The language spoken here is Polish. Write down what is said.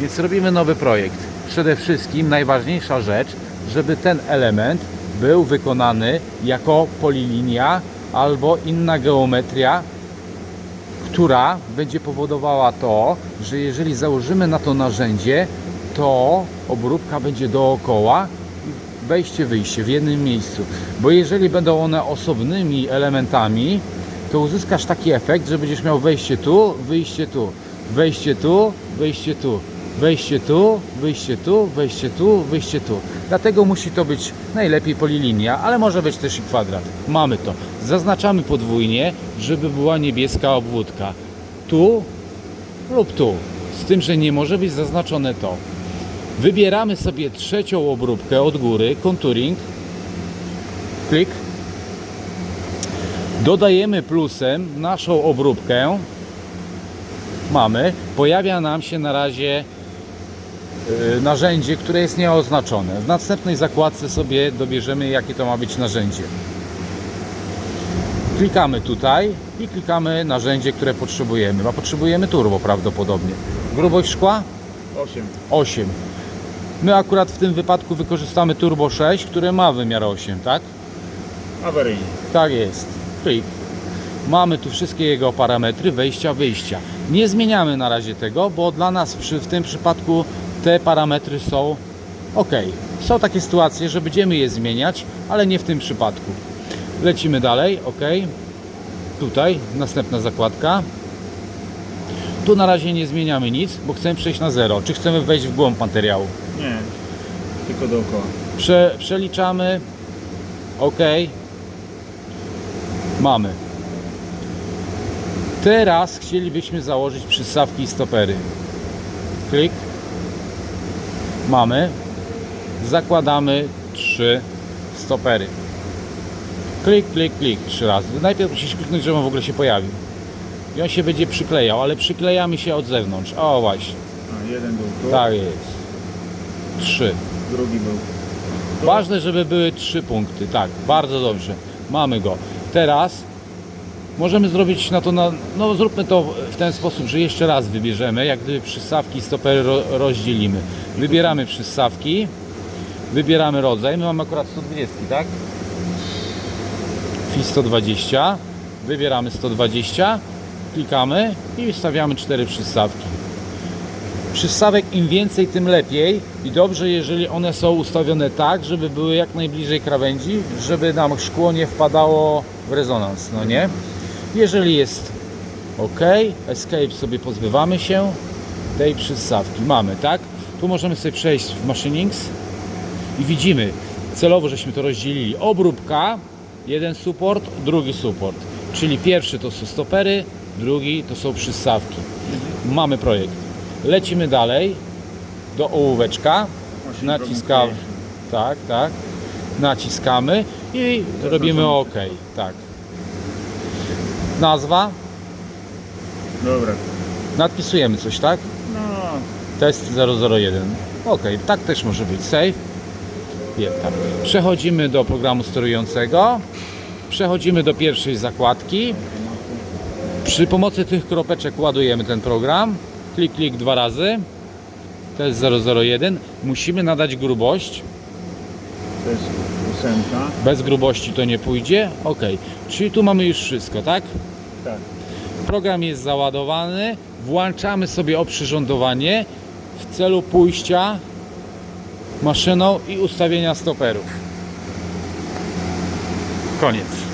Więc robimy nowy projekt. Przede wszystkim najważniejsza rzecz, żeby ten element był wykonany jako polilinia albo inna geometria, która będzie powodowała to, że jeżeli założymy na to narzędzie, to obróbka będzie dookoła wejście, wyjście w jednym miejscu. Bo jeżeli będą one osobnymi elementami, to uzyskasz taki efekt, że będziesz miał wejście tu, wyjście tu, wejście tu, wyjście tu, wejście tu, wyjście tu, wejście tu, wyjście tu. Dlatego musi to być najlepiej polilinia, ale może być też i kwadrat. Mamy to. Zaznaczamy podwójnie, żeby była niebieska obwódka. Tu lub tu. Z tym, że nie może być zaznaczone to. Wybieramy sobie trzecią obróbkę od góry, contouring. Klik. Dodajemy plusem naszą obróbkę. Mamy. Pojawia nam się na razie narzędzie, które jest nieoznaczone. W następnej zakładce sobie dobierzemy, jakie to ma być narzędzie. Klikamy tutaj i klikamy narzędzie, które potrzebujemy. A potrzebujemy turbo prawdopodobnie. Grubość szkła 8. 8. My akurat w tym wypadku wykorzystamy turbo 6, które ma wymiar 8, tak? Awaryjnie. Tak jest. Klik. Mamy tu wszystkie jego parametry wejścia, wyjścia. Nie zmieniamy na razie tego, bo dla nas przy, w tym przypadku te parametry są ok. Są takie sytuacje, że będziemy je zmieniać, ale nie w tym przypadku. Lecimy dalej, ok. Tutaj następna zakładka. Tu na razie nie zmieniamy nic, bo chcemy przejść na zero. Czy chcemy wejść w głąb materiału? Nie. Tylko dookoła. Prze, przeliczamy. OK. Mamy. Teraz chcielibyśmy założyć przystawki i stopery. Klik. Mamy. Zakładamy trzy stopery. Klik, klik, klik. Trzy razy. Najpierw musisz kliknąć, żeby on w ogóle się pojawił. I on się będzie przyklejał, ale przyklejamy się od zewnątrz. O właśnie. A, jeden był tu, Tak jest. Trzy. drugi był tu. Ważne, żeby były trzy punkty. Tak, bardzo dobrze. Mamy go. Teraz możemy zrobić na to, na, no zróbmy to w ten sposób, że jeszcze raz wybierzemy, jak gdyby przystawki i stopery ro, rozdzielimy. Wybieramy przystawki, wybieramy rodzaj. My mamy akurat 120, tak? FI 120. Wybieramy 120, klikamy i wstawiamy cztery przystawki. Przystawek im więcej, tym lepiej i dobrze, jeżeli one są ustawione tak, żeby były jak najbliżej krawędzi, żeby nam szkło nie wpadało w rezonans, no nie? Jeżeli jest ok, escape sobie pozbywamy się tej przystawki. Mamy, tak? Tu możemy sobie przejść w Machinings i widzimy, celowo żeśmy to rozdzielili. Obróbka, jeden support, drugi support. Czyli pierwszy to są stopery, drugi to są przystawki. Mamy projekt. Lecimy dalej do ołóweczka. Naciskamy. Tak, tak. Naciskamy i robimy OK. Tak. Nazwa. Dobra. Nadpisujemy coś, tak? No, Test 001. OK, tak też może być. Save. Tak. Przechodzimy do programu sterującego. Przechodzimy do pierwszej zakładki. Przy pomocy tych kropeczek ładujemy ten program. Klik, klik dwa razy. Test 001. Musimy nadać grubość. to jest Bez grubości to nie pójdzie. OK. Czyli tu mamy już wszystko, tak? Tak. Program jest załadowany. Włączamy sobie oprzyrządowanie w celu pójścia maszyną i ustawienia stoperów. Koniec.